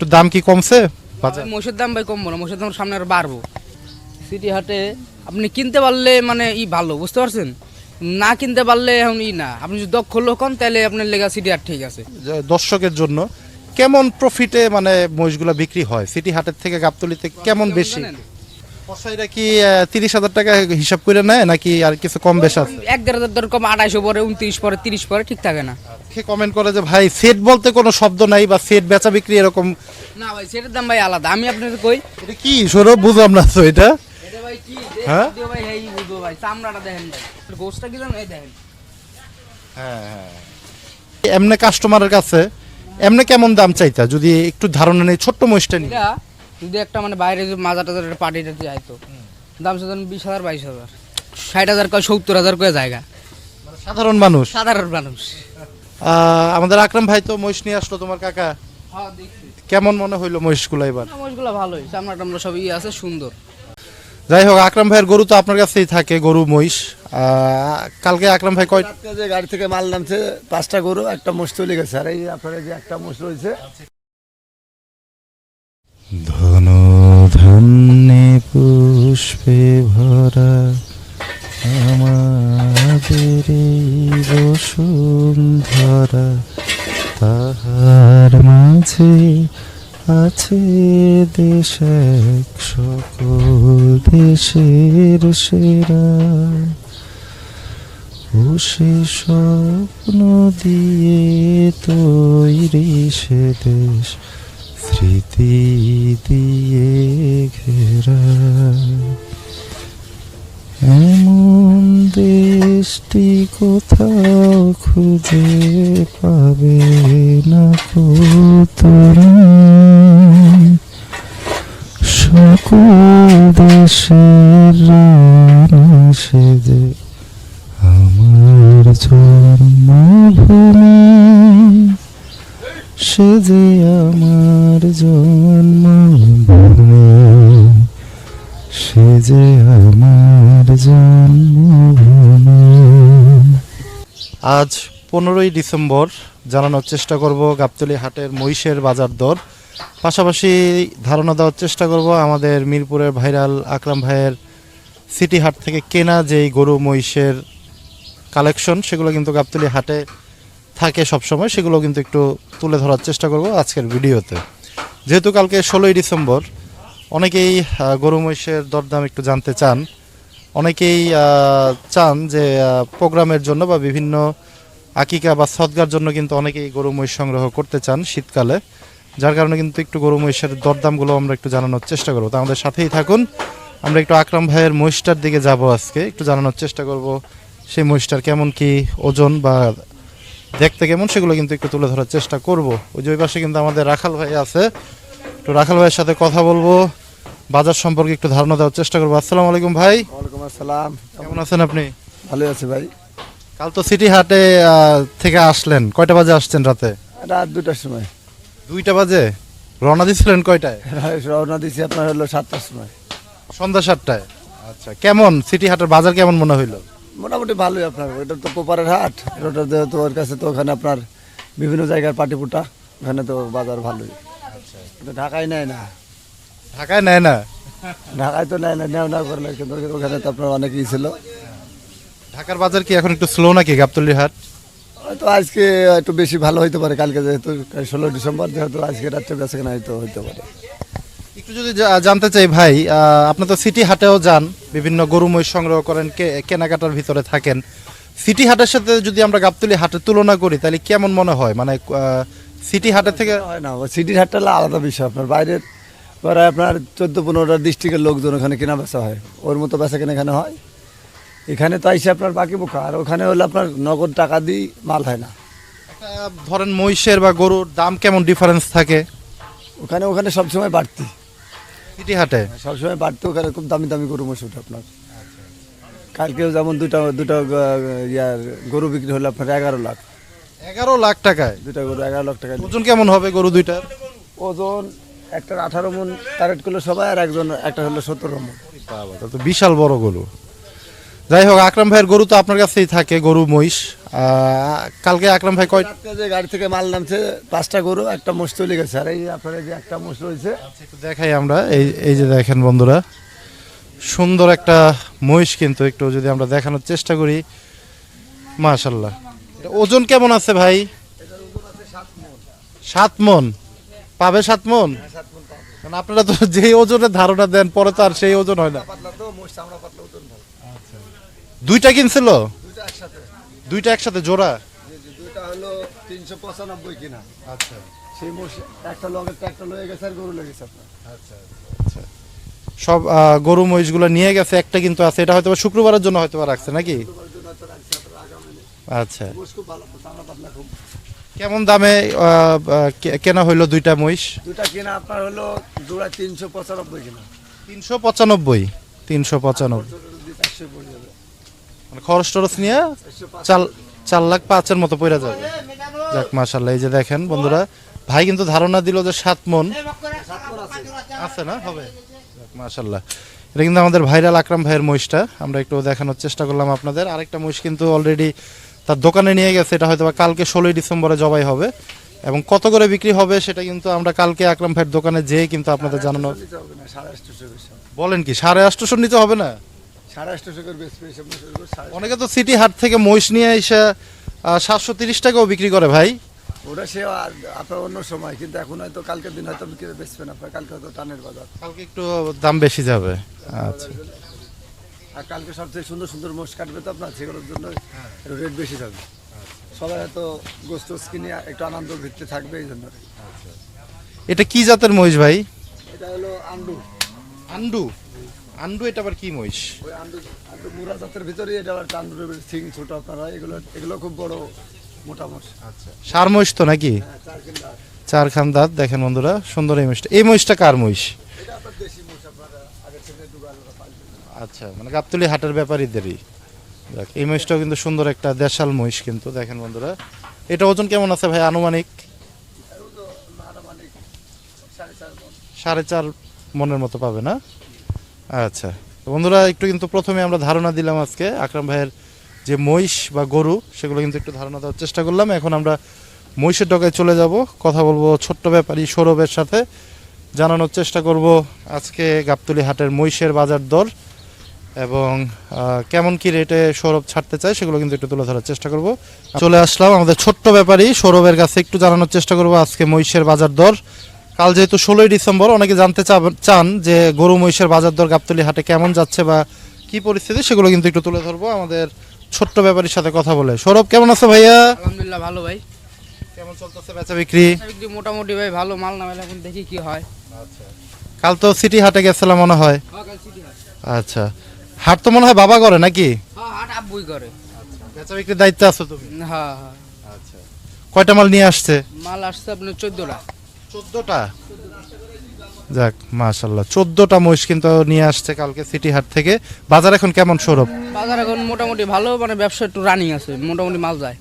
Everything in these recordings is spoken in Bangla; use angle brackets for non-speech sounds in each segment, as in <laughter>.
একটু দাম কি কমছে? মোষের দাম ভাই কমবো না মোষের দাম সামনে আর বাড়বো। সিটি হাটে আপনি কিনতে পারলে মানে ই ভালো বুঝতে পারছেন? না কিনতে পারলে এখন ই না। আপনি যদি দক্ষ লোক হন তাহলে আপনার লেগা সিটি হাট ঠিক আছে। দর্শকের জন্য কেমন প্রফিটে মানে মহিষগুলো বিক্রি হয়? সিটি হাটের থেকে গাবতলিতে কেমন বেশি? কি তিরিশ হাজার টাকা হিসাব করে নেয় নাকি আর কিছু কম বেশ আছে? এক দেড় হাজার কম আড়াইশো পরে উনত্রিশ পরে তিরিশ পরে ঠিক থাকে না। সে কমেন্ট করে যে ভাই সেট বলতে কোনো শব্দ নাই বা সেট বেচা বিক্রি এরকম। না ভাই সেটার দাম ভাই আলাদা। আমি আপনাকে কই এটা কি সৌরভ? বুঝলাম না তো এটা। এটা ভাই কি? হ্যাঁ? ভাই এই বুঝো ভাই চামড়াটা দেখেন ভাই। গোসটা কি জানো? এই দেখেন। এমনি কাস্টমারের কাছে এমনি কেমন দাম চাইতা? যদি একটু ধারণা নেই ছোট্ট মহিষটা এটা যদি একটা মানে বাইরে যদি মাজা টাজার একটা পার্টিটা যাইতো দাম সাধারণ বিশ হাজার বাইশ হাজার। ষাট হাজার কয় সত্তর হাজার কয় জায়গা। সাধারণ মানুষ? সাধারণ মানুষ। আহ, আমাদের আকরাম ভাই তো মহিষ নিয়ে আসলো তোমার কাকা। হ্যাঁ কেমন মনে হইল মহিষগুলো এবার? মহিষগুলো ভালোই। চামড়া টামড়া সব ইয়ে আছে সুন্দর। যাই হোক আকরাম ভাইয়ের গরু তো আপনার কাছেই থাকে গরু মহিষ। আহ, কালকে আকরাম ভাই কয় যে গাড়ি থেকে মাল নামছে পাঁচটা গরু একটা মোষ চলে গেছে। আর এই আপনার যে একটা মোষ রয়েছে। ধন ধান্যে পুষ্পে ভরা আমাদের বসুন্ধরা। তাহার মাঝে আছে দেশ এক সকল দেশের সেরা। ও সে স্বপ্ন দিয়ে তৈরি সে দেশ স্মৃতি দিয়ে ঘেরা। এমন দেশটি কোথাও খুঁজে পাবে না তুমি সকল দেশের সেজে আমার জন্মভূমি। সে যে আমার জন্মভূমি সে যে আমার জন্মভূমি আজ পনেরোই ডিসেম্বর, জানানোর চেষ্টা করব গাবতলী হাটের মহিষের বাজার দর। পাশাপাশি ধারণা দেওয়ার চেষ্টা করব আমাদের মিরপুরের ভাইরাল আকরাম ভাইয়ের সিটি হাট থেকে কেনা যেই গরু মহিষের কালেকশন, সেগুলো কিন্তু গাবতলী হাটে থাকে সবসময়, সেগুলো কিন্তু একটু তুলে ধরার চেষ্টা করব আজকের ভিডিওতে। যেহেতু কালকে ষোলোই ডিসেম্বর, অনেকেই গরু মহিষের দরদাম একটু জানতে চান। অনেকেই চান যে প্রোগ্রামের জন্য বা বিভিন্ন আকিকা বা সদগার জন্য কিন্তু অনেকেই গরু মহিষ সংগ্রহ করতে চান শীতকালে। যার কারণে কিন্তু একটু গরু মহিষের দরদামগুলো আমরা একটু জানানোর চেষ্টা করব। তো আমাদের সাথেই থাকুন। আমরা একটু আকরাম ভাইয়ের মহিষটার দিকে যাব আজকে। একটু জানানোর চেষ্টা করব, সেই মহিষটার কেমন কি ওজন বা দেখতে কেমন সেগুলো কিন্তু একটু তুলে ধরার চেষ্টা করব। ওই যে ওই পাশে কিন্তু আমাদের রাখাল ভাই আছে। একটু রাখাল ভাইয়ের সাথে কথা বলব বাজার সম্পর্কে একটু ধারণা দেওয়ার চেষ্টা করব। আসসালামু আলাইকুম ভাই। ওয়ালাইকুম আসসালাম। কেমন আছেন আপনি? ভালো আছে ভাই। কাল তো সিটি হাটে থেকে আসলেন। কয়টা বাজে আসছেন রাতে? রাত দুটার সময়। দুইটা বাজে? রওনা দিছিলেন কয়টায়? <laughs> রওনা দিছি আপনার হলো সাতটার সময়। সন্ধ্যা সাতটায়। আচ্ছা কেমন? সিটি হাটের বাজার কেমন মনে হইল? মোটামুটি ভালোই আপনার এটা তো পোপারের হাট ওটা যেহেতু ওর কাছে তো ওখানে আপনার বিভিন্ন জায়গার পাটিপুটা ওখানে তো বাজার ভালোই। ঢাকায় নেয় না। ঢাকায় নেয় না? ঢাকায় তো নেয় না নেও না করলে কিন্তু ওখানে তো আপনার অনেকই ছিল। ঢাকার বাজার কি এখন একটু স্লো নাকি গাবতলির হাট? হয়তো আজকে একটু বেশি ভালো হইতে পারে কালকে যেহেতু ষোলো ডিসেম্বর যেহেতু আজকে রাত্রে বেঁচে কেনা হয়তো হইতে পারে। একটু যদি জানতে চাই ভাই আপনি তো সিটি হাটেও যান বিভিন্ন গরু মহিষ সংগ্রহ করেন কে- কেনাকাটার ভিতরে থাকেন। সিটি হাটের সাথে যদি আমরা গাবতলি হাটের তুলনা করি তাহলে কেমন মনে হয়? মানে সিটি হাটের থেকে হয় না সিটি হাটটা হলো আলাদা বিষয়। আপনার বাইরের পরে আপনার চোদ্দ পনেরোটা ডিস্ট্রিক্টের লোকজন ওখানে কেনা বেচা হয়। ওর মতো বেচা কেনা এখানে হয়। এখানে তো আইসে আপনার বাকি বোকা। আর ওখানে হলে আপনার নগদ টাকা দিয়ে মাল হয় না। ধরেন মহিষের বা গরুর দাম কেমন ডিফারেন্স থাকে? ওখানে ওখানে সবসময় বাড়তি। সিটি হাটে? সবসময় বাড়তি ওখানে খুব দামি দামি গরু মশুট আপনার। কালকেও যেমন দুটা দুটা ইয়ার গরু বিক্রি হলো আপনার এগারো লাখ। এগারো লাখ টাকায়? দুটা গরু এগারো লাখ টাকায় ওজন কেমন হবে গরু দুইটার? ওজন একটার আঠারো মন টার্গেট করল সবাই আর একজন একটা হলো সত্তর মন। তো বিশাল বড় গরু। যাই হোক আকরাম ভাইয়ের গরু তো আপনার কাছেই থাকে গরু মহিষ। কালকে আকরাম ভাই কয় যে গাড়ি থেকে মাল নামছে পাঁচটা গরু একটা মোষ চলে গেছে। আর এই আপনার যে একটা মোষ রয়েছে। দেখাই আমরা। এই এই যে দেখেন বন্ধুরা সুন্দর একটা মহিষ কিন্তু একটু যদি আমরা দেখানোর চেষ্টা করি মাশাল্লাহ ওজন কেমন আছে ভাই? সাত মন। পাবে সাত মন? কারণ আপনারা তো যে ওজনের ধারণা দেন পরে তো আর সেই ওজন হয় না পাতলা তো মোষ চামড়া পাতলা ওজন ভালো দুইটা কিনছিল? দুইটা একসাথে জোড়া? দুইটা হলো তিনশো পঁচানব্বই কিনা। আচ্ছা। সেই মোষ একটা লগের একটা লয়ে গেছে আর গরু লেগেছে আপনার। সব গরু মহিষগুলো নিয়ে গেছে একটা কিন্তু আছে এটা হয়তো শুক্রবারের জন্য হয়তো রাখছে নাকি আচ্ছা। কেমন দামে কেনা হইল দুইটা মহিষ? দুইটা কেনা আপনার হলো জোড়া তিনশো পঁচানব্বই কিনা। তিনশো পঁচানব্বই। তিনশো পঁচানব্বই একশো পড়ে যাবে মানে খরচ টরচ নিয়ে পাঁচ চার লাখ পাঁচের মতো পড়ে যাবে। যাক মাশাল্লাহ এই যে দেখেন বন্ধুরা ভাই কিন্তু ধারণা দিল যে সাত মন। আছে না? হবে। মাশাল্লাহ এটা কিন্তু আমাদের ভাইরাল আকরাম ভাইয়ের মহিষটা। আমরা একটু দেখানোর চেষ্টা করলাম আপনাদের। আরেকটা মহিষ কিন্তু অলরেডি তার দোকানে নিয়ে গেছে। এটা হয়তো কালকে ষোলোই ডিসেম্বরে জবাই হবে। এবং কত করে বিক্রি হবে সেটা কিন্তু আমরা কালকে আকরাম ভাইয়ের দোকানে যেয়ে কিন্তু আপনাদের জানানো বলেন কি সাড়ে আটশোশো নিতে হবে না? সাড়ে করে অনেকে তো সিটি হাট থেকে মহিষ নিয়ে এসে সাতশো তিরিশ টাকাও বিক্রি করে ভাই। ওটা সে আর আপনার অন্য সময় কিন্তু এখন হয়তো কালকের দিন হয়তো বিক্রি বেচবেন আপনার কালকে হয়তো টানের বাজার। কালকে একটু দাম বেশি যাবে। আচ্ছা। আর কালকে সবচেয়ে সুন্দর সুন্দর মোষ কাটবে তো আপনার সেগুলোর জন্য রেট বেশি যাবে। সবাই হয়তো গোস্ত কিনে একটু আনন্দ ভিত্তি থাকবে এই জন্য। এটা কি জাতের মহিষ ভাই? এটা হলো আন্ডু। আন্ডু? আন্ডু এটা আবার কি মহিষ? ওই আন্ডু আন্ডু মুরা জাতের ভিতরে এটা আবার আন্ডুর সিং ছোট আপনার এগুলো এগুলো খুব বড় মোটা মোষ আচ্ছা। সার মহিষ তো নাকি? হ্যাঁ চার কিলো খান দাঁত দেখেন বন্ধুরা সুন্দর এই মহিষটা। এই মহিষটা কার মহিষ? আচ্ছা মানে গাবতলি হাটের ব্যাপারীদেরই। দেখ এই মহিষটাও কিন্তু সুন্দর একটা দেশাল মহিষ কিন্তু দেখেন বন্ধুরা। এটা ওজন কেমন আছে ভাই আনুমানিক। সাড়ে চার মনের মতো পাবে না? আচ্ছা। বন্ধুরা, একটু কিন্তু প্রথমে আমরা ধারণা দিলাম আজকে আকরাম ভাইয়ের যে মহিষ বা গরু, সেগুলো কিন্তু একটু ধারণা দেওয়ার চেষ্টা করলাম। এখন আমরা মহিষের ডগায় চলে যাব। কথা বলব ছোট্ট ব্যাপারী সৌরভের সাথে। জানানোর চেষ্টা করব আজকে গাবতলি হাটের মহিষের বাজার দর এবং কেমন কি রেটে সৌরভ ছাড়তে চায়, সেগুলো কিন্তু একটু তুলে ধরার চেষ্টা করব। চলে আসলাম আমাদের ছোট্ট ব্যাপারী সৌরভের কাছে একটু জানানোর চেষ্টা করব আজকে মহিষের বাজার দর। কাল যেহেতু ষোলোই ডিসেম্বর অনেকে জানতে চান যে গরু মহিষের বাজার দর গাবতলি হাটে কেমন যাচ্ছে বা কি পরিস্থিতি সেগুলো কিন্তু একটু তুলে ধরবো আমাদের ছোট্ট ব্যাপারীর সাথে কথা বলে। সৌরভ কেমন আছে ভাইয়া? আলহামদুলিল্লাহ ভালো ভাই। কেমন চলতেছে বেচা বিক্রি? বিক্রি মোটামুটি ভাই ভালো মাল নামে এখন দেখি কি হয়। আচ্ছা। কাল তো সিটি হাটে গেছিলাম মনে হয়। আচ্ছা। হাট তো মনে হয় বাবা করে নাকি? হ্যাঁ হাট আব্বুই করে। বেচা বিক্রির দায়িত্বে আছো তুমি? হ্যাঁ হ্যাঁ। আচ্ছা। কয়টা মাল নিয়ে আসছে? মাল আসছে আপনার চোদ্দোটা। চোদ্দটা? যাক মাশাল্লাহ চোদ্দটা মহিষ কিন্তু নিয়ে আসছে কালকে সিটি হাট থেকে। বাজার এখন কেমন সৌরভ? বাজার এখন মোটামুটি ভালো মানে ব্যবসা একটু রানিং আছে মোটামুটি মাল যায়।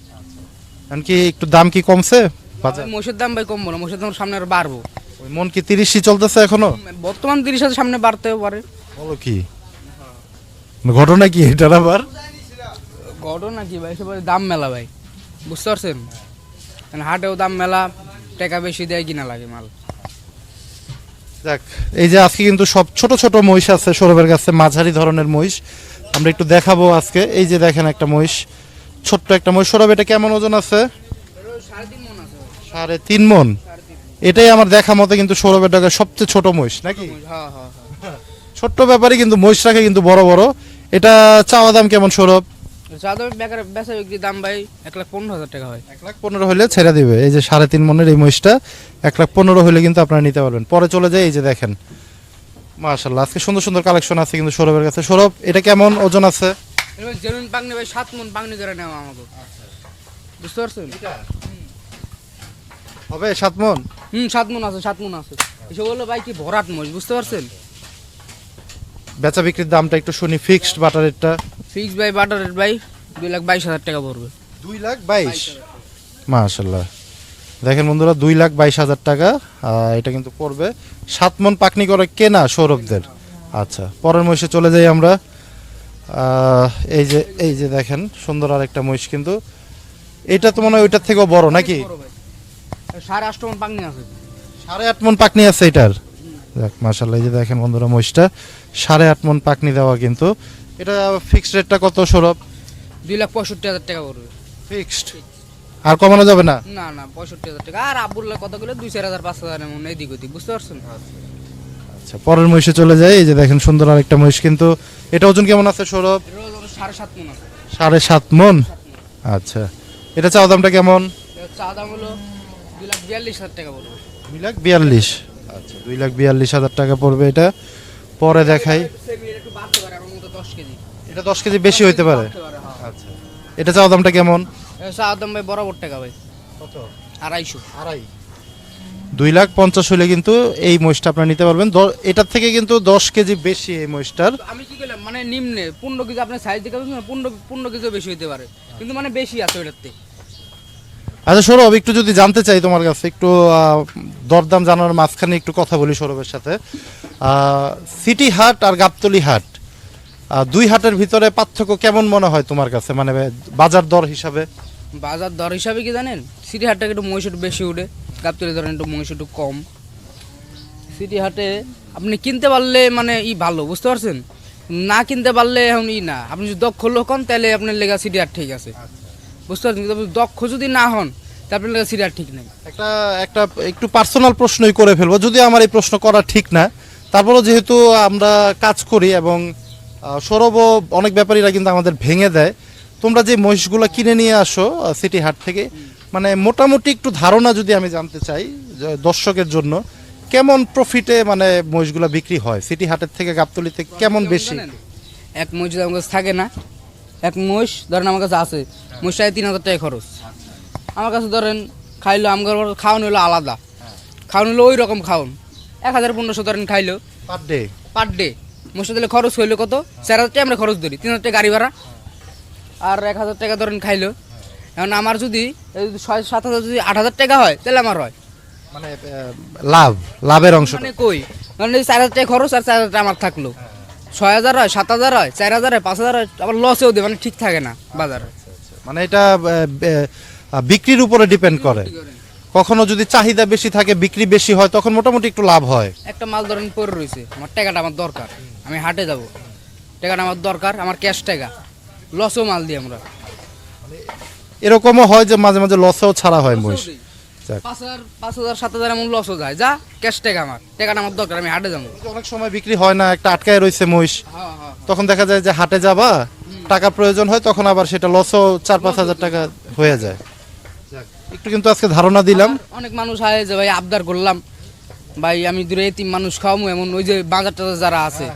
এখন কি একটু দাম কি কমছে? বাজার? মোষের দাম ভাই কমবো না মোষের দাম সামনে আর বাড়বো। ওই মন কি তিরিশই চলতেছে এখনও? বর্তমান তিরিশ হাজার সামনে বাড়তেও পারে। বলো কি? ঘটনা কি এটার আবার? ঘটনা কি ভাই সবাই দাম মেলা ভাই বুঝতে পারছেন? মানে হাটেও দাম মেলা টাকা বেশি দেয় কিনা লাগে মাল। যাক এই যে আজকে কিন্তু সব ছোট ছোট মহিষ আছে সৌরভের কাছে মাঝারি ধরনের মহিষ। আমরা একটু দেখাবো আজকে। এই যে দেখেন একটা মহিষ ছোট্ট একটা মহিষ। সৌরভ এটা কেমন ওজন আছে? সাড়ে তিন মন। আছে সাড়ে তিন মন এটাই আমার দেখা মতে কিন্তু সৌরভের ডাকে সবচেয়ে ছোট মহিষ নাকি? হ্যাঁ হ্যাঁ হ্যাঁ। ছোট্ট ব্যাপারে কিন্তু মহিষ রাখে কিন্তু বড় বড়। এটা চাওয়া দাম কেমন সৌরভ? বেকার বেচা বিক্রি দাম ভাই এক লাখ পনেরো হাজার টাকা হয়। এক লাখ পনেরো হলে ছেড়ে দিবে। এই যে সাড়ে তিন মনের এই মহিষটা এক লাখ পনেরো হলে কিন্তু আপনারা নিতে পারবেন। পরে চলে যায় এই যে দেখেন। মাশাল্লাহ আজকে সুন্দর সুন্দর কালেকশন আছে কিন্তু সৌরভের কাছে। সৌরভ এটা কেমন ওজন আছে? জেনুইন ভাই সাত মন নেওয়া আমাকে। বুঝতে পারছেন? হবে সাত মন? হুম সাত মন আছে সাত মন আছে। এসব হলো ভাই কি ভরাট বুঝতে পারছেন? বেচা বিক্রির দামটা একটু শুনি ফিক্সড বাটারেরটা ফিক্স ভাই বাটার রেট ভাই দুই লাখ বাইশ হাজার টাকা পড়বে। দুই লাখ বাইশ? মাশাল্লাহ। দেখেন বন্ধুরা দুই লাখ বাইশ হাজার টাকা এটা কিন্তু পড়বে সাত মন পাকনি করে কেনা সৌরভদের। আচ্ছা পরের মহিষে চলে যাই আমরা। এই যে এই যে দেখেন সুন্দর আর একটা মহিষ কিন্তু। এটা তো মনে হয় ওইটার থেকেও বড় নাকি? সাড়ে আটটা মন পাকনি আছে। সাড়ে আট মন পাকনি আছে এটার। দেখ মাসাল্লাহ এই যে দেখেন বন্ধুরা মহিষটা সাড়ে আট মন পাকনি দেওয়া কিন্তু। এটা ফিক্সড রেটটা কত সৌরভ? দুই লাখ পঁয়ষট্টি হাজার টাকা পড়বে। ফিক্সড আর কমানো যাবে না? না না পঁয়ষট্টি হাজার টাকা। আর আবুল্লাহ কতগুলো দুই চার হাজার পাঁচ হাজার এমন এদিক ওদিক বুঝতে পারছেন? আচ্ছা পরের মহিষে চলে যায় এই যে দেখেন সুন্দর আরেকটা মহিষ কিন্তু। এটা ওজন কেমন আছে সৌরভ? সাড়ে সাত মন আছে। সাড়ে সাত মন? আচ্ছা এটা চাওয়া দামটা কেমন? এর চা দাম হলো দুই লাখ বিয়াল্লিশ হাজার টাকা পড়বে। দুই লাখ বিয়াল্লিশ। আচ্ছা দুই লাখ বিয়াল্লিশ হাজার টাকা পড়বে এটা। পরে দেখাই একটু বাড়তে পারে আমার মতো দশ কেজি। এটা দশ কেজি বেশি হইতে পারে? হ্যাঁ। আচ্ছা। এটা চাওয়া দামটা কেমন? এর চা দাম ভাই বরাবর টাকা ভাই। কত? আড়াইশো। আড়াই। দুই লাখ পঞ্চাশ হলে কিন্তু এই মহিষটা আপনারা নিতে পারবেন। এটার থেকে কিন্তু দশ কেজি বেশি এই মহিষটার। আমি কি করলাম মানে নিম্নে পনেরো কেজি আপনার সাইজ দেখে পনেরো পনেরো কেজিও বেশি হইতে পারে। কিন্তু মানে বেশি আছে ওইটাতে আচ্ছা সৌরভ একটু যদি জানতে চাই তোমার কাছে একটু দরদাম জানার মাঝখানে একটু কথা বলি সৌরভের সাথে। সিটি হাট আর গাবতলি হাট। দুই হাটের ভিতরে পার্থক্য কেমন মনে হয় তোমার কাছে? মানে বাজার দর হিসাবে? বাজার দর হিসাবে কি জানেন? সিটি হাটটা একটু মহিষ একটু বেশি উঠে। গাবতলি ধরেন একটু মহিষ একটু কম। সিটি হাটে আপনি কিনতে পারলে মানে ই ভালো বুঝতে পারছেন? না কিনতে পারলে এখন ই না। আপনি যদি দক্ষ লোক হন তাহলে আপনার লেগা সিটি হাট ঠিক আছে। বুঝতে পারছেন? কিন্তু আপনি দক্ষ যদি না হন তাহলে আপনার লেগা সিটি হাট ঠিক নেই। একটা একটা একটু পার্সোনাল প্রশ্নই করে ফেলব। যদি আমার এই প্রশ্ন করা ঠিক না তারপরেও যেহেতু আমরা কাজ করি এবং সৌরভও অনেক ব্যাপারীরা কিন্তু আমাদের ভেঙে দেয়। তোমরা যে মহিষগুলো কিনে নিয়ে আসো সিটি হাট থেকে মানে মোটামুটি একটু ধারণা যদি আমি জানতে চাই দর্শকের জন্য কেমন প্রফিটে মানে মহিষগুলো বিক্রি হয়? সিটি হাটের থেকে গাবতলিতে কেমন বেশি? এক মহিষ যদি আমার কাছে থাকে না এক মহিষ ধরেন আমার কাছে আছে মহিষ তিন হাজার টাকা খরচ। আমার কাছে ধরেন খাইলো আমার খাওয়ান হলো আলাদা। খাওয়ান হলো ওই রকম খাওন এক হাজার পনেরোশো ধরেন খাইলো। পার ডে পার ডে দিলে খরচ হইল কত? চার হাজার টাকা আমরা খরচ ধরি তিন হাজার টাকা গাড়ি ভাড়া আর এক হাজার টাকা ধরেন খাইলো। এখন আমার যদি ছয় সাত হাজার যদি আট হাজার টাকা হয় তাহলে আমার হয়। মানে লাভ লাভের অংশ মানে কই? মানে চার হাজার টাকা খরচ আর চার হাজার টাকা আমার থাকল। ছয় হাজার হয় সাত হাজার হয় চার হাজার হয় পাঁচ হাজার হয় আবার লসেও দেয় মানে ঠিক থাকে না বাজারে। মানে এটা আহ, আহ, বিক্রির উপরে ডিপেন্ড করে। কখনো যদি চাহিদা বেশি থাকে বিক্রি বেশি হয় তখন মোটামুটি একটু লাভ হয়। একটা মাল ধরেন পরে রয়েছে আমার টাকাটা আমার দরকার আমি হাটে যাব। টাকাটা আমার দরকার আমার ক্যাশ টাকা লসও মাল দিই আমরা। এরকমও হয় যে মাঝে মাঝে লসও ছাড়া হয় মহিষ। যাক। পাঁচ হাজার পাঁচ হাজার সাত হাজার এমন লসও যায়। যা ক্যাশ টাকা আমার টাকাটা আমার দরকার আমি হাটে যাব। অনেক সময় বিক্রি হয় না একটা আটকায় রয়েছে মহিষ। হ্যাঁ হ্যাঁ তখন দেখা যায় যে হাটে যাবা টাকা প্রয়োজন হয় তখন আবার সেটা লসও চার পাঁচ হাজার টাকা হয়ে যায়। একটু কিন্তু আজকে ধারণা দিলাম। অনেক মানুষ হয় যে ভাই আবদার করলাম। ভাই আমি দূরে তিন মানুষ খাওয়ামু এমন ওই যে বাজার টাজার যারা আছে।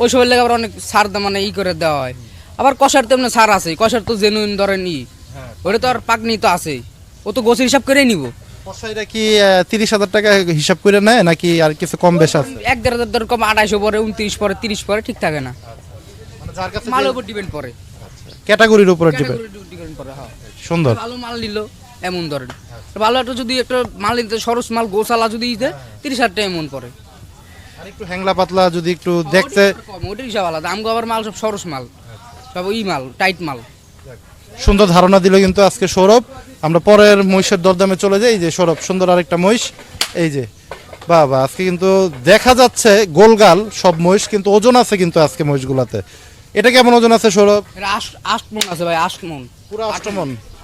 ওই সবের লেগে আবার অনেক সার মানে ই করে দেওয়া হয়। আবার কষার তেমনি সার আছে কষার তো জেনুইন ধরেন ই। ওটা তো আর পাকনি তো আছে। ও তো গোছের হিসাব করেই নিব। কসাইরা কি তিরিশ হাজার টাকা হিসাব করে নেয় নাকি আর কিছু কম বেশ আছে? এক দেড় হাজার ধর কম আড়াইশো পরে উনত্রিশ পরে তিরিশ পরে ঠিক থাকে না। মানে যার কাছে মালের উপর ডিপেন্ড করে। ক্যাটাগরির উপরে ডিপেন্ড করে হ্যাঁ। সুন্দর। ভালো মাল নিল। এমন ধরেন। ভালো একটা যদি একটা মাল নিতে সরস মাল গোসালা যদি দিতে তিরিশ হাজার টাকা এমন পরে আর একটু হ্যাংলা পাতলা যদি একটু দেখতে কম ওটার হিসাব আলাদা। আমগো আবার মাল সব সরস মাল। সব ই মাল টাইট মাল। সুন্দর ধারণা দিল কিন্তু আজকে সৌরভ। আমরা পরের মহিষের দরদামে চলে যাই। এই যে সৌরভ সুন্দর আরেকটা মহিষ। এই যে বাহ আজকে কিন্তু দেখা যাচ্ছে গোলগাল সব মহিষ কিন্তু ওজন আছে কিন্তু আজকে মহিষগুলাতে। এটা কেমন ওজন আছে সৌরভ? আট আট মন আছে ভাই আট মন। পুরো অষ্টমন মানে।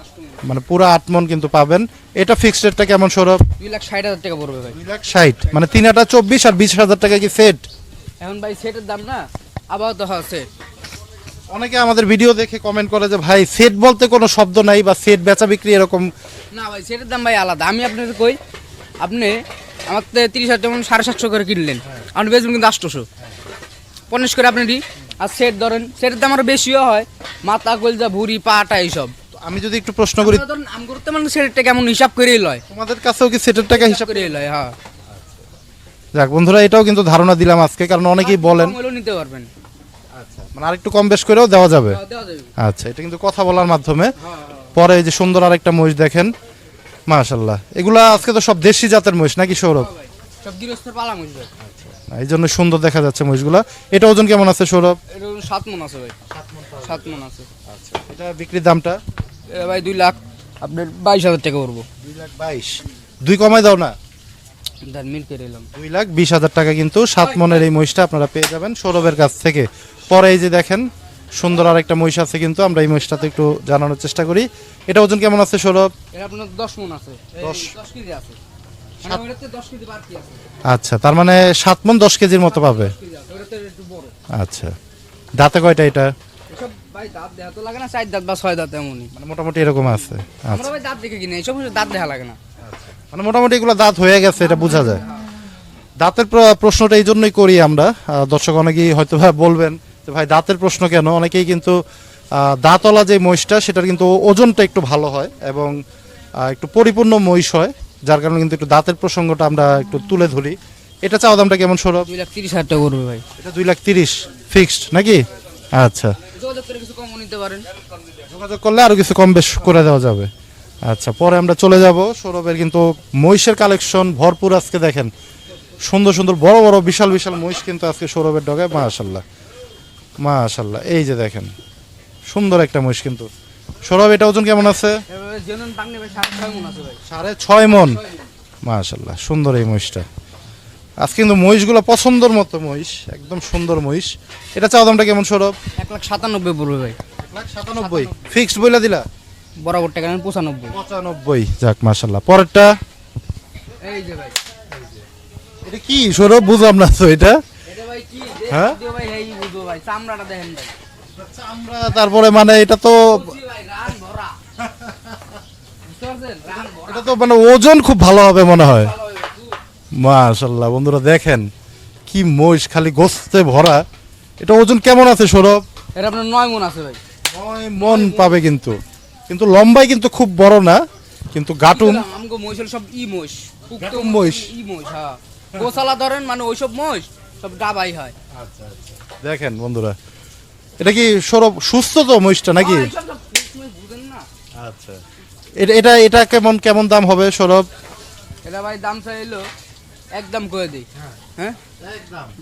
পুরো আট মন কিন্তু পাবেন। এটা ফিক্সড রেটটা কেমন সৌরভ? দুই লাখ ষাট হাজার টাকা পড়বে ভাই। দুই লাখ ষাট? মানে তিন হাজার চব্বিশ আর বিশ হাজার টাকা কি সেট এখন ভাই সেটের দাম না আবার তো সেট অনেকে আমাদের ভিডিও দেখে কমেন্ট করে যে ভাই সেট বলতে কোনো শব্দ নাই বা সেট বেচা বিক্রি এরকম। না ভাই সেটের দাম ভাই আলাদা। আমি আপনাকে কই আপনি আমার তো তিরিশ হাজার টাকা সাড়ে সাতশো করে কিনলেন। আপনি বেচবেন কিন্তু আটশোশো। পনেশ করে আপনি আর সেট ধরেন সেটের দাম আরও বেশিও হয়। মাথা কলজা ভুড়ি পাটা এইসব। আমি যদি একটু প্রশ্ন করি ধরুন আম করতে মানে সেটেরটা কেমন হিসাব করেই লয়? তোমাদের কাছেও কি সেটের টাকা হিসাব হিসাব করেই লয় হ্যাঁ। যাক বন্ধুরা এটাও কিন্তু ধারণা দিলাম আজকে কারণ অনেকেই বলেন। কম নিতে পারবেন। মানে আরেকটু কম বেশ করেও দেওয়া যাবে। হ্যাঁ, দেওয়া যাবে। আচ্ছা এটা কিন্তু কথা বলার মাধ্যমে। হ্যাঁ হ্যাঁ। পরে এই যে সুন্দর আরেকটা মহিষ দেখেন মাশাল্লাহ এগুলা আজকে তো সব দেশি জাতের মহিষ নাকি সৌরভ? সব গৃহস্থের পালা মহিষ এই জন্য সুন্দর দেখা যাচ্ছে মহিষগুলা। এটা ওজন কেমন আছে সৌরভ? এটা সাত মন আছে ভাই। সাত মন আছে। আচ্ছা এটা বিক্রির দামটা? এটা ভাই দুই লাখ আপনার বাইশ হাজার টাকা পড়ব দুই লাখ বাইশ। দুই কমাই দাও না। তার মিল করে এলাম। দুই লাখ বিশ হাজার টাকা কিন্তু সাত মনের এই মহিষটা আপনারা পেয়ে যাবেন সৌরভের কাছ থেকে। পরে এই যে দেখেন সুন্দর আর একটা মহিষ আছে কিন্তু আমরা এই মহিষটাতে একটু জানানোর চেষ্টা করি। এটা ওজন কেমন আছে সৌরভ? এটা আপনার দশ মন আছে। দশ। দশ কেজি আছে। মানে আচ্ছা তার মানে সাত মন দশ কেজির মতো পাবে। আচ্ছা। দাঁতে কয়টা এটা? ভাই দাঁত দেখা তো লাগে না চার দাঁত বা ছয় দাঁত এমনই। মানে মোটামুটি এরকম আছে। আচ্ছা। আমরা ভাই দাঁত দেখে কিনে এইসব দাঁত দেখা লাগে না। মানে মোটামুটি এগুলো দাঁত হয়ে গেছে এটা বোঝা যায়। দাঁতের প্রশ্নটা এই জন্যই করি আমরা। দর্শক অনেকেই হয়তো ভাই বলবেন যে ভাই দাঁতের প্রশ্ন কেন? অনেকেই কিন্তু দাঁতওয়ালা যে মহিষটা সেটার কিন্তু ওজনটা একটু ভালো হয় এবং একটু পরিপূর্ণ মহিষ হয় যার কারণে কিন্তু একটু দাঁতের প্রসঙ্গটা আমরা একটু তুলে ধরি। এটা চাওয়া দামটা কেমন সৌরভ? দুই লাখ তিরিশ হাজার টাকা করবে ভাই। এটা দুই লাখ তিরিশ ফিক্সড নাকি? আচ্ছা। যোগাযোগ করে কিছু কম নিতে পারেন। যোগাযোগ করলে আরও কিছু কম বেশ করে দেওয়া যাবে। আচ্ছা পরে আমরা চলে যাব সৌরভের কিন্তু মহিষের কালেকশন ভরপুর আজকে দেখেন। সুন্দর সুন্দর বড় বড় বিশাল বিশাল মহিষ কিন্তু আজকে সৌরভের ডগায় মাশাল্লাহ মাশাল্লাহ এই যে দেখেন সুন্দর একটা মহিষ কিন্তু। সৌরভ এটা ওজন কেমন আছে? মন সাড়ে ছয় মন। মাশাল্লাহ সুন্দর এই মহিষটা। আজকে কিন্তু মহিষগুলো পছন্দর মতো মহিষ একদম সুন্দর মহিষ। এটা চাওয়া দামটা কেমন সৌরভ? এক লাখ সাতানব্বই পড়বে ভাই। এক লাখ সাতানব্বই। ফিক্সড বইলা দিলা? বরাবর টাকা নেন পঁচানব্বই। পঁচানব্বই যাক মাশাল্লাহ পরেরটা? এই যে ভাই। এটা কি সৌরভ? বুঝলাম না তো এটা। হ্যাঁ? চামড়াটা দেখেন ভাই। আমরা তারপরে মানে এটা তো <laughs> এটা তো মানে ওজন খুব ভালো হবে মনে হয়। মাশাল্লাহ বন্ধুরা দেখেন কি মহিষ খালি গোস্তে ভরা। এটা ওজন কেমন আছে সৌরভ? এটা আপনার নয় মন আছে ভাই। নয় মন পাবে কিন্তু। কিন্তু লম্বাই কিন্তু খুব বড় না কিন্তু গাটুম আমগো মহিষ সব ই মহিষ পুক্ত মহিষ। ই মহিষ হ্যাঁ। গোসালা ধরেন মানে ওইসব মহিষ সব ডাবাই হয়। আচ্ছা আচ্ছা। দেখেন বন্ধুরা এটা কি সৌরভ সুস্থ তো মহিষটা নাকি? হ্যাঁ, আচ্ছা। এটা এটা এটা কেমন কেমন দাম হবে সৌরভ? এটা ভাই দাম চাইলো একদম করে দিই। হ্যাঁ।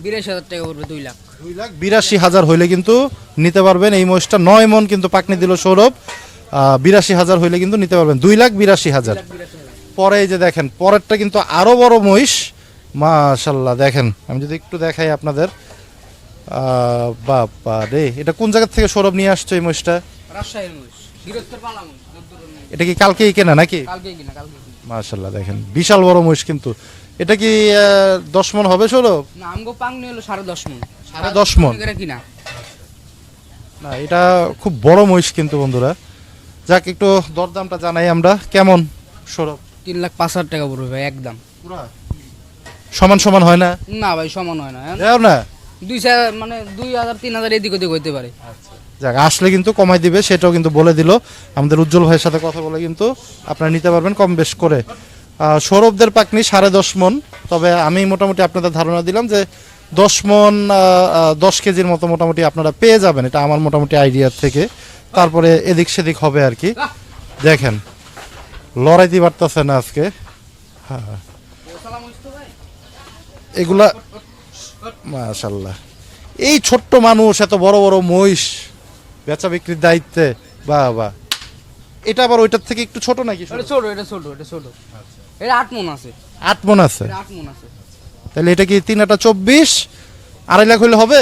বিরাশি হাজার টাকা পড়বে দুই লাখ। দুই লাখ বিরাশি হাজার হইলে কিন্তু নিতে পারবেন। এই মহিষটা নয় মন কিন্তু পাকনি দিল সৌরভ। বিরাশি হাজার হইলে কিন্তু নিতে পারবেন। দুই লাখ বিরাশি হাজার। পরে এই যে দেখেন পরেরটা কিন্তু আরও বড় মহিষ। মাশাল্লাহ দেখেন আমি যদি একটু দেখাই আপনাদের। বাবা রে এটা কোন জায়গা থেকে সৌরভ নিয়ে আসছো এই মহিষটা। এটা কি কালকেই কেনা নাকি? মাশাল্লাহ দেখেন বিশাল বড় মহিষ কিন্তু। এটা কি দশ মন হবে সৌরভ? না আমগো পাংনি হলো সাড়ে দশ মন। সাড়ে দশ। করে কিনা? না এটা খুব বড় মহিষ কিন্তু বন্ধুরা। যাক একটু দরদামটা জানাই আমরা। কেমন সৌরভ? তিন লাখ পাঁচ হাজার টাকা পড়বে ভাই একদম। সমান সমান হয় না? না ভাই সমান হয় না? যাও না? দুই মানে দুই হাজার তিন হাজার এদিক ওদিক হইতে পারে। যাক আসলে কিন্তু কমাই দিবে সেটাও কিন্তু বলে দিল। আমাদের উজ্জ্বল ভাইয়ের সাথে কথা বলে কিন্তু আপনারা নিতে পারবেন কম বেশ করে। সৌরভদের পাকনি সাড়ে দশ মন। তবে আমি মোটামুটি আপনাদের ধারণা দিলাম যে দশ মন দশ কেজির মতো মোটামুটি আপনারা পেয়ে যাবেন। এটা আমার মোটামুটি আইডিয়া থেকে। তারপরে এদিক সেদিক হবে আর কি। দেখেন লড়াইতে পারতেছে না আজকে। হ্যাঁ। এগুলা মাশাল্লাহ এই ছোট্ট মানুষ, এত বড় বড় মহিষ, বেচা বিক্রির দায়িত্বে। বাহ বাহ। এটা আবার ওইটার থেকে একটু ছোট নাকি? ছোট, এটা ছোট এটা ছোট। আট মন আছে। আট মন আছে? এটা আট মন আছে। তাহলে এটা কি তিন আটা চব্বিশ? আড়াই লাখ হইলে হবে?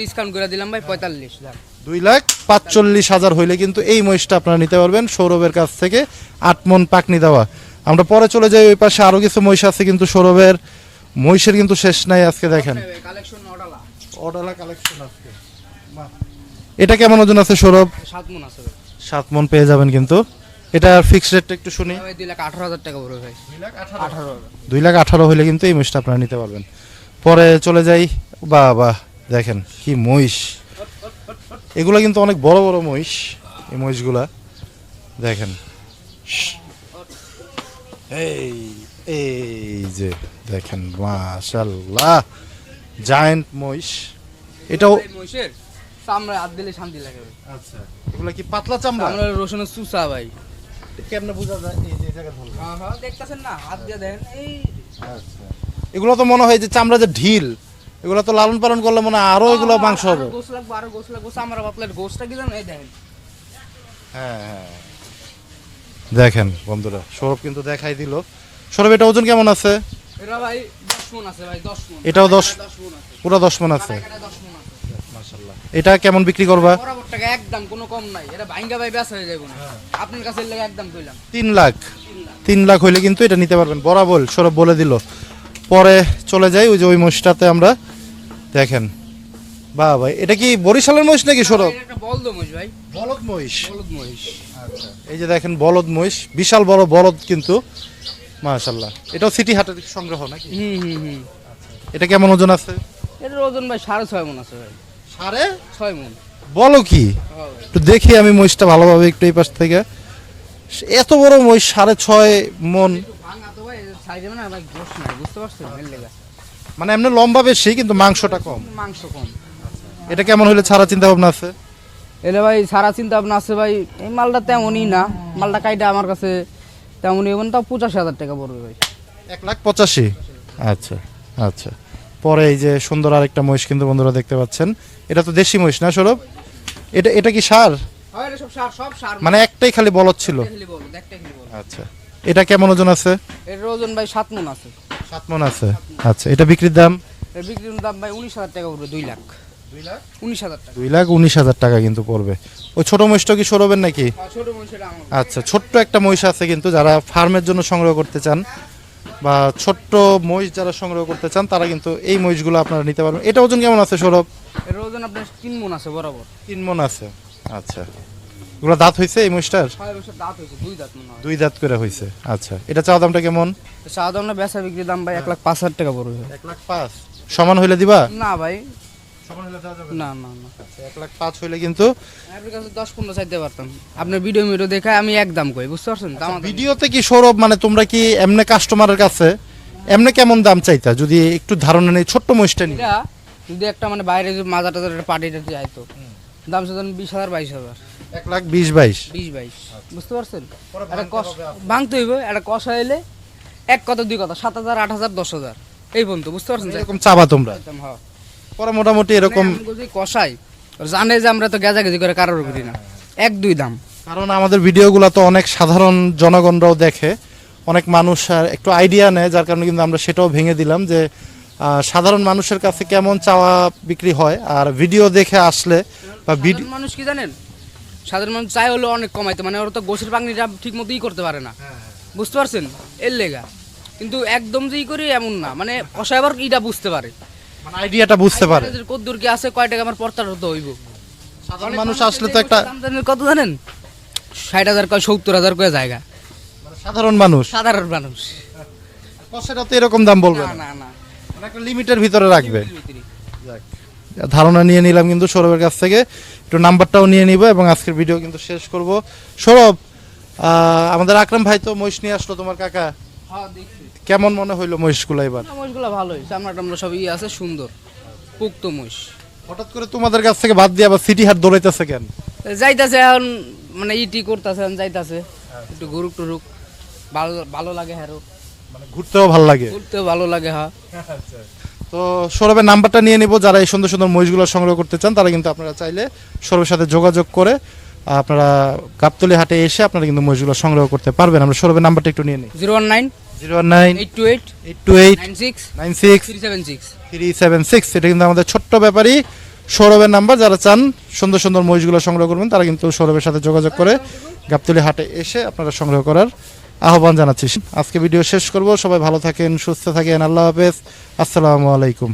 ডিসকাউন্ট করে দিলাম ভাই পঁয়তাল্লিশ দাম দুই লাখ পাঁচচল্লিশ হাজার হইলে কিন্তু এই মহিষটা আপনারা নিতে পারবেন সৌরভের কাছ থেকে আট মন পাকনি দেওয়া। আমরা পরে চলে যাই ওই পাশে আরও কিছু মহিষ আছে কিন্তু সৌরভের। মহিষের কিন্তু শেষ নাই আজকে দেখেন। কালেকশন কালেকশন আজকে। এটা কেমন ওজন আছে সৌরভ? সাত মন আছে সাত মন পেয়ে যাবেন কিন্তু। এটার ফিক্সড রেটটা একটু শুনি। দুই লাখ আঠারো হাজার টাকা পড়বে ভাই। দুই লাখ আঠারো। হলে কিন্তু এই মহিষটা আপনারা নিতে পারবেন। পরে চলে যাই বা বাহ দেখেন কি মহিষ। এগুলো কিন্তু অনেক বড় বড় মহিষ এই মহিষগুলা। দেখেন। এই এই যে দেখেন মাশাল্লাহ জায়েন্ট মহিষ। এটাও মহিষের চামড়া হাত দিলে শান্তি লাগে আচ্ছা। এগুলা কি পাতলা চামড়া? আমরা রসুনের চুষা ভাই। কেমনে বোঝা যায়? এই যে জায়গায় ধরলাম। হ্যাঁ হ্যাঁ দেখতেছেন না? হাত দিয়ে দেন। এই এগুলো তো মনে হয় যে চামড়া যে ঢিল এগুলো তো লালন পালন করলে মনে হয় আরও এগুলো মাংস হবে। গোস লাগবে আরও গোস লাগবে। আমার পাতলের গোসটা কি জানেন? এই দেখেন হ্যাঁ হ্যাঁ। দেখেন বন্ধুরা সৌরভ কিন্তু দেখাই দিল। সৌরভ এটা ওজন কেমন আছে? এটা ভাই মন আছে মন। এটাও দশ দশ মন আছে। পুরো দশ মন আছে। এটা মন কেমন বিক্রি করবা? বরাবর টাকা একদম কোনো কম নাই। এটা ভাঙ্গা ভাই বেচা হয়ে যাবে না আপনার কাছে লাগে একদম কইলাম। তিন লাখ। তিন লাখ। হইলে কিন্তু এটা নিতে পারবেন। বরাবর সৌরভ বলে দিল। পরে চলে যাই ওই যে ওই মহিষটাতে আমরা দেখেন। বাহ ভাই এটা কি বরিশালের মহিষ নাকি সৌরভ? বলদ মহিষ ভাই। বলদ মহিষ? বলদ মহিষ। এই যে দেখেন বলদ মহিষ। বিশাল বড় বলদ কিন্তু। মাশাল্লাহ এটাও সিটি হাটের সংগ্রহ নাকি? হুম হুম হুম। এটা কেমন ওজন আছে? এটার ওজন ভাই সাড়ে ছয় মন আছে ভাই। সাড়ে ছয় মন। বলো কি? একটু দেখি আমি মহিষটা ভালোভাবে একটু এই পাশ থেকে। এত বড় মহিষ সাড়ে ছয় মন। মানে মানে এমনি লম্বা বেশি কিন্তু মাংসটা কম। মাংস কম। এটা কেমন হলে ছাড়া চিন্তা ভাবনা আছে? এলে ভাই সারা চিন্তা ভাবনা আছে ভাই এই মালটা তেমনই না। মালটা কাইটা আমার কাছে তেমনই এবং তাও পঁচাশি হাজার টাকা পড়বে ভাই। এক লাখ পঁচাশি? আচ্ছা আচ্ছা। পরে এই যে সুন্দর আরেকটা মহিষ কিন্তু বন্ধুরা দেখতে পাচ্ছেন। এটা তো দেশি মহিষ না সৌরভ? এটা এটা কি সার? হয় সার মানে একটাই খালি বলদ ছিল? আচ্ছা। এটা কেমন ওজন আছে? এটার ওজন ভাই সাত মন আছে। সাত মন আছে। আচ্ছা এটা বিক্রির দাম? এর বিক্রির দাম ভাই উনিশ হাজার টাকা পড়বে দুই লাখ। দুই লাখ? উনিশ হাজার টাকা। কিন্তু পড়বে। ওই ছোট মহিষটা কি সৌরভের নাকি? আমার। আচ্ছা ছোট্ট একটা মহিষ আছে কিন্তু যারা ফার্মের জন্য সংগ্রহ করতে চান বা ছোট্ট মহিষ যারা সংগ্রহ করতে চান তারা কিন্তু এই মহিষগুলো আপনারা নিতে পারবেন। এটা ওজন কেমন আছে সৌরভ? এর ওজন আপনার তিন মন আছে বরাবর। তিন মন আছে। আচ্ছা। এগুলো দাঁত হয়েছে এই মহিষটার? দাঁত হয়েছে দুই দাঁত মনে হয়। দুই দাঁত করে হয়েছে আচ্ছা। এটা চাওয়া দামটা কেমন? সাধারণ বেচা বিক্রির দাম ভাই এক লাখ পাঁচ হাজার টাকা পড়বে। এক লাখ পাঁচ। সমান হইলে দিবা? না ভাই। সমান হইলে দেওয়া যাবে না? না না এক লাখ পাঁচ হইলে কিন্তু আপনার কাছে দশ পনেরো চাইতে পারতাম। আপনার ভিডিও মিডিও দেখে আমি একদম কই বুঝতে পারছেন? দাম ভিডিওতে কি সৌরভ মানে তোমরা কি এমনি কাস্টমারের কাছে এমনি কেমন দাম চাইতা? যদি একটু ধারণা নেই ছোট্ট মহিষটা এটা যদি একটা মানে বাইরে যদি মাজা টাজার একটা পার্টি টাটি আইতো দাম সেদিন বিশ হাজার বাইশ হাজার। এক লাখ বিশ বাইশ। বিশ বাইশ। বুঝতে পারছেন? একটা কষ ভাঙতে হইব একটা কষা এলে এক কথা দুই কথা সাত হাজার আট হাজার দশ হাজার। এই পর্যন্ত বুঝতে পারছেন? এরকম চাবা তোমরা। একদম হ্যাঁ। পরে মোটামুটি এরকম যদি কষাই। জানে যে আমরা তো গেজাগেজি করে কারোর করি না। এক দুই দাম। কারণ আমাদের ভিডিওগুলো তো অনেক সাধারণ জনগণরাও দেখে। অনেক মানুষ আর একটু আইডিয়া নেয় যার কারণে কিন্তু আমরা সেটাও ভেঙে দিলাম যে সাধারণ মানুষের কাছে কেমন চাওয়া বিক্রি হয়? আর ভিডিও দেখে আসলে বা ভিডিও মানুষ কি জানেন? সাধারণ মানুষ চাই হলো অনেক কমাইতে মানে ওরা তো গোছের পাকনিটা ঠিক মতো ই করতে পারে না। বুঝতে পারছেন? এর লেগা। কিন্তু একদম যে ই করি এমন না মানে কষাই আবার ইটা বুঝতে পারে। মানে আইডিয়াটা বুঝতে পারে। কদ্দুর কি আছে কয় টাকা আমার পর্তার হতে হইব। সাধারণ মানুষ আসলে তো একটা জানেন কত জানেন? ষাট হাজার কয় সত্তর হাজার কয় জায়গা। মানে সাধারণ মানুষ। সাধারণ মানুষ। কষেরা তো এরকম দাম বলবে না না। একটা লিমিটের ভিতরে রাখবে। ধারণা নিয়ে নিলাম কিন্তু সৌরভের কাছ থেকে। একটু নাম্বারটাও নিয়ে নিব এবং আজকের ভিডিও কিন্তু শেষ করব। সৌরভ আমাদের আকরাম ভাই তো মহিষ নিয়ে আসলো তোমার কাকা। হ্যাঁ কেমন মনে হইল মহিষগুলো এবার? মহিষগুলো ভালোই। চামড়া টামড়া সব ইয়ে আছে সুন্দর। পুক্ত মহিষ। হঠাৎ করে তোমাদের কাছ থেকে বাদ দিয়ে আবার সিটি হাট দৌড়াইতেছে কেন? যাইতাছে এখন মানে ইটি করতেছে এখন যাইতাছে। একটু ঘুরুক টুরুক ভালো ভালো লাগে হ্যারো। মানে ঘুরতেও ভালো লাগে। ঘুরতেও ভালো লাগে হ্যাঁ। তো সৌরভের নাম্বারটা নিয়ে নিব যারা এই সুন্দর সুন্দর মহিষগুলো সংগ্রহ করতে চান তারা কিন্তু আপনারা চাইলে সৌরভের সাথে যোগাযোগ করে আপনারা গাবতলি হাটে এসে আপনারা কিন্তু মহিষগুলো সংগ্রহ করতে পারবেন। আমরা সৌরভের নাম্বারটা একটু নিয়ে নিই। Zero one nine zero one nine eight two eight eight two eight nine six nine six three seven six. Three seven six. এটা কিন্তু আমাদের ছোট্ট ব্যাপারই। সৌরভের নাম্বার যারা চান সুন্দর সুন্দর মহিষগুলো সংগ্রহ করবেন তারা কিন্তু সৌরভের সাথে যোগাযোগ করে গাবতলি হাটে এসে আপনারা সংগ্রহ করার আহ্বান জানাচ্ছি। আজকে ভিডিও শেষ করব। সবাই ভালো থাকেন, সুস্থ থাকেন। আল্লাহ হাফেজ। আসসালামু আলাইকুম।